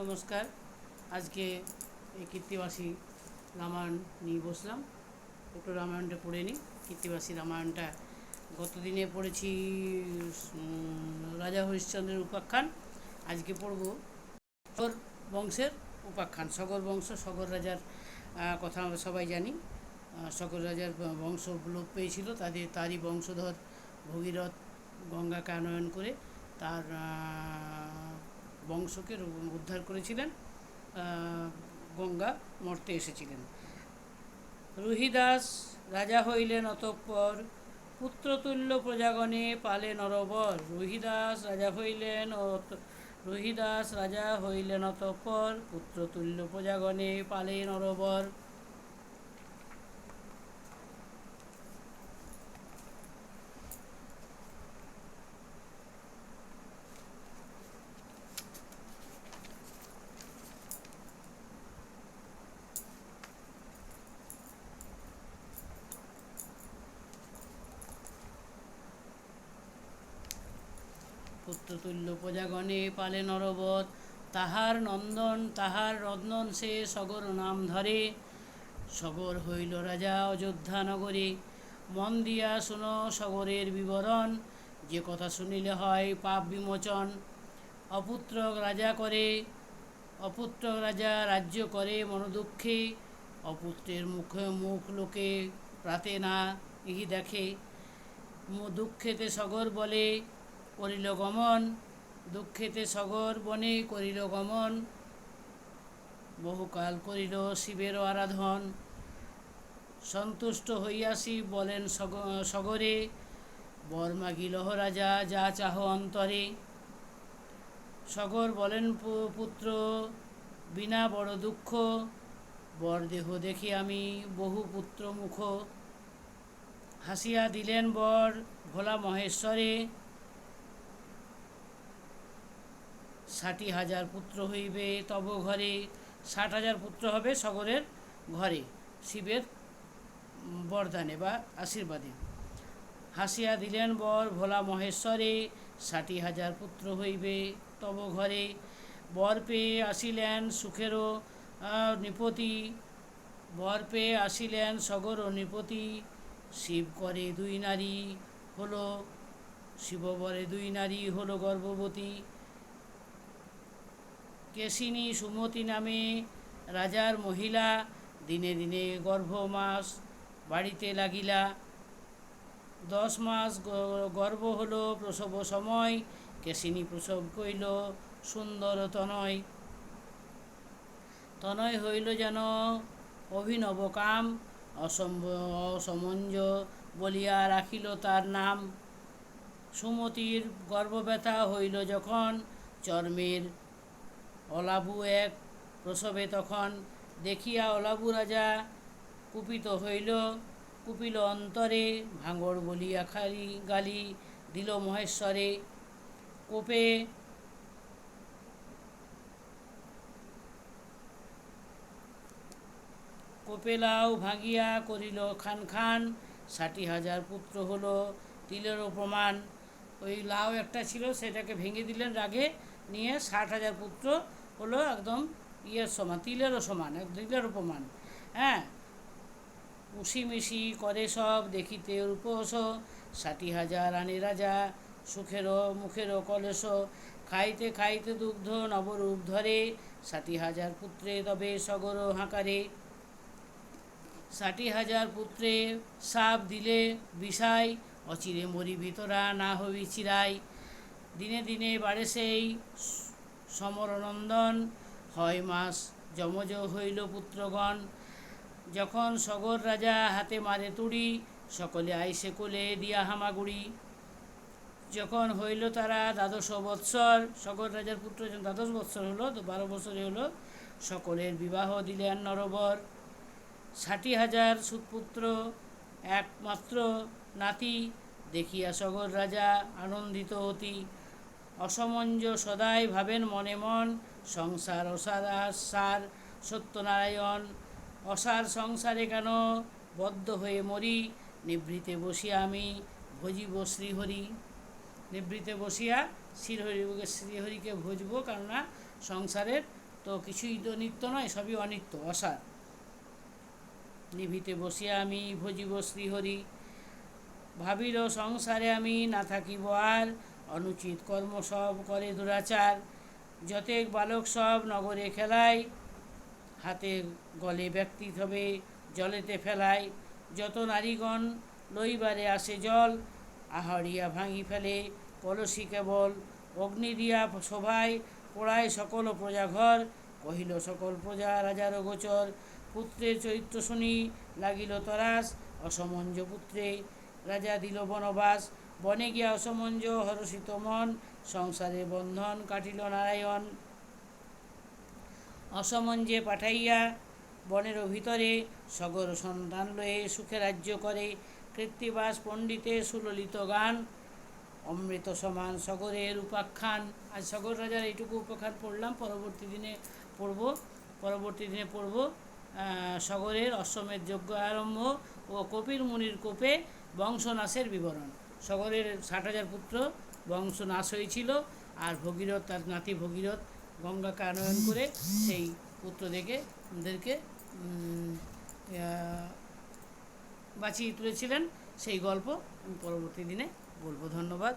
নমস্কার। আজকে এই কীর্তিবাসী রামায়ণ নিয়ে বসলাম। একটু রামায়ণটা পড়ে নিই। কীর্তিবাসী রামায়ণটা গতদিনে পড়েছি রাজা হরিশ্চন্দ্রের উপাখ্যান। আজকে পড়ব সগর বংশের উপাখ্যান। সগর বংশ, সগর রাজার কথা আমরা সবাই জানি। সগর রাজার বংশ লোপ পেয়েছিল তাদের, তারই বংশধর ভগীরথ গঙ্গাকে আনয়ন করে তার বংশকে উদ্ধার করেছিলেন গঙ্গা মর্তে এসেছিলেন। রুহিদাস রাজা হইলেন অতঃপর পুত্রতুল্য প্রজাগণে পালে নরবর। রুহিদাস রাজা হইলেন অত- রুহিদাস রাজা হইলেন অতঃপর পুত্রতুল্য প্রজাগণে পালে নরবর। পুত্রতুল্য প্রজাগণে পালে নরবত তাহার নন্দন, তাহার রত্নন সে সগর নাম ধরে। সগর হইল রাজা অযোধ্যা নগরে। মন দিয়া শুনো সগরের বিবরণ, যে কথা শুনিলে হয় পাপ বিমোচন। অপুত্র রাজা করে অপুত্র রাজা রাজ্য করে মনোদুঃখে। অপুত্রের মুখে, মুখ লোকে প্রাতে না, ইহি দেখে। দুঃখেতে সগর বলে করিল গমন, দুঃখেতে সগর বনে করিল গমন, বহুকাল করিল শিবের আরাধন। সন্তুষ্ট হইয়া শিব বলেন, সগ- সগরে বর মাগিল রাজা, যা চাহ অন্তরে। সগর বলেন পুত্র, বিনা বড় দুঃখ, বর দেহ দেখি আমি বহু পুত্র মুখ হাসিয়া দিলেন বর, ভোলা মহেশ্বরে ষাটি হাজার পুত্র হইবে, তব ঘরে ষাট হাজার পুত্র হবে সগরের ঘরে, শিবের বরদানে বা আশীর্বাদে। হাসিয়া দিলেন বর, ভোলা মহেশ্বরে, ষাটি হাজার পুত্র হইবে, তব ঘরে বর পেয়ে আসিলেন সুখেরও নৃপতি। বর পেয়ে আসিলেন সগর নৃপতি। শিব করে দুই নারী হলো শিববরে দুই নারী হলো গর্ভবতী। কেশিনী, সুমতি নামে রাজার মহিলা, দিনে দিনে গর্ভমাস বাড়িতে লাগিলা। দশ মাস গর্ভ হলো, প্রসব সময়, কেশিনী প্রসব কইল, সুন্দর তনয়। তনয় হইল যেন অভিনব কাম অসমঞ্জ বলিয়া রাখিল তার নাম। সুমতির গর্ভব্যথা হইল যখন চর্মের অলাবু এক প্রসবে তখন দেখিয়া অলাবু রাজা কুপিত হইল। কুপিল অন্তরে ভাঙড় বলিয়া খালি গালি দিল মহেশ্বরে। কোপে কোপেলাও ভাঙিয়া করিল খান খান, ষাটি হাজার পুত্র হলো, তিলেরও প্রমাণ। ওই লাউ একটা ছিল, সেটাকে ভেঙে দিলেন রাগে, নিয়ে ষাট হাজার পুত্র হলো একদম ইয়ের সমান তিলেরও সমান, এক তিলেরও প্রমাণ হ্যাঁ? উষি মিশি করে সব, দেখিতে রূপস, ষাটি হাজার আনে রাজা, সুখেরও মুখেরও কলস, খাইতে খাইতে দুগ্ধ নবরূপ ধরে, ষাটি হাজার পুত্রে তবে সগর হাঁকারে। ষাটি হাজার পুত্রে সাপ দিলে বিষাই, অচিরে মরি ভিতরা না হবি চিরাই। দিনে দিনে বাড়ে সেই সমরনন্দন। হয় মাস যমজ হইল পুত্রগণ। যখন সগর রাজা হাতে মারে তুড়ি, সকলে আইসে কোলে দিয়া হামাগুড়ি। যখন হইল তারা দ্বাদশ বৎসর, সগর রাজার পুত্র যখন দ্বাদশ বৎসর হলো, তো বারো বছরে হলো, সকলের বিবাহ দিলেন নরবর। ষাটি হাজার সুতপুত্র একমাত্র নাতি, দেখিয়া সগর রাজা আনন্দিত অতি। অসমঞ্জ সদাই ভাবেন মনে মন, সংসার অসার সার, সত্যনারায়ণ। অসার সংসারে কেন বদ্ধ হয়ে মরি? নিভৃতে বসিয়া আমি ভজিব শ্রীহরি। নিভৃতে বসিয়া শ্রীহরি, শ্রীহরিকে ভজবো, কেননা সংসারের তো কিছুই তো নিত্য নয়, সবই অনিত্য, অসার। নিভিতে বসিয়া আমি ভজিব শ্রীহরি। ভাবিল সংসারে আমি না থাকিব আর অনুচিত কর্ম সব করে দুরাচার। যতেক বালক সব নগরে খেলায় হাতের গলে ব্যক্তি হবে জলেতে ফেলায়। যত নারীগণ লইবারে আসে জল আহারিয়া ভাঙি ফেলে, কলসি কেবল, অগ্নি দিয়া সভায় পোড়ায় সকল প্রজাঘর, কহিল, সকল প্রজা রাজার গোচর, পুত্রের চরিত্র শুনি, লাগিল তরাস, অসমঞ্জ পুত্রে, রাজা দিল বনবাস বনে গিয়া অসমঞ্জ হরষিত মন, সংসারে বন্ধন কাটিল নারায়ণ। অসমঞ্জে পাঠাইয়া বনের ভিতরে সগর সন্তান লয়ে সুখে রাজ্য করে। কৃত্তিবাস পণ্ডিতের সুললিত গান, অমৃত সমান সগরের উপাখ্যান। আজ সগর রাজার এইটুকু উপাখ্যান পড়লাম, পরবর্তী দিনে পড়ব, পরবর্তী দিনে পড়ব সগরের অশ্বমেধ যজ্ঞ আরম্ভ ও কপিল মুনির কোপে বংশনাশের বিবরণ। সগরের ষাট হাজার পুত্র বংশ নাশ হয়েছিল আর ভগীরথ তার নাতি ভগীরথ গঙ্গাকে আনয়ন করে সেই পুত্র দেখে ওদেরকে বাঁচিয়ে তুলেছিলেন। সেই গল্প পরবর্তী দিনে বলব। ধন্যবাদ।